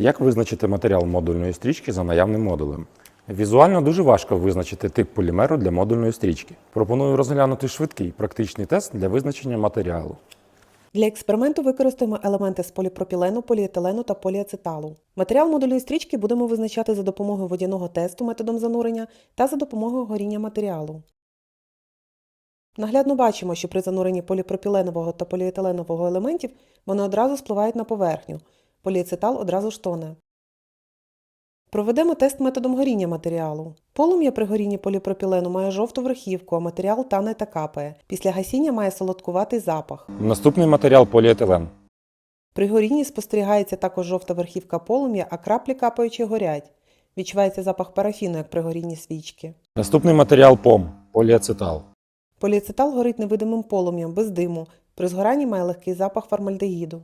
Як визначити матеріал модульної стрічки за наявним модулем? Візуально дуже важко визначити тип полімеру для модульної стрічки. Пропоную розглянути швидкий практичний тест для визначення матеріалу. Для експерименту використаємо елементи з поліпропілену, поліетилену та поліацеталу. Матеріал модульної стрічки будемо визначати за допомогою водяного тесту методом занурення та за допомогою горіння матеріалу. Наглядно бачимо, що при зануренні поліпропіленового та поліетиленового елементів вони одразу спливають на поверхню, поліацетал одразу ж тоне. Проведемо тест методом горіння матеріалу. Полум'я при горінні поліпропілену має жовту верхівку, а матеріал тане та капає. Після гасіння має солодкуватий запах. Наступний матеріал поліетилен. При горінні спостерігається також жовта верхівка полум'я, а краплі капаючи горять. Відчувається запах парафіну, як при горінні свічки. Наступний матеріал пом поліацетал. Поліацетал горить невидимим полум'ям, без диму. При згоранні має легкий запах формальдегіду.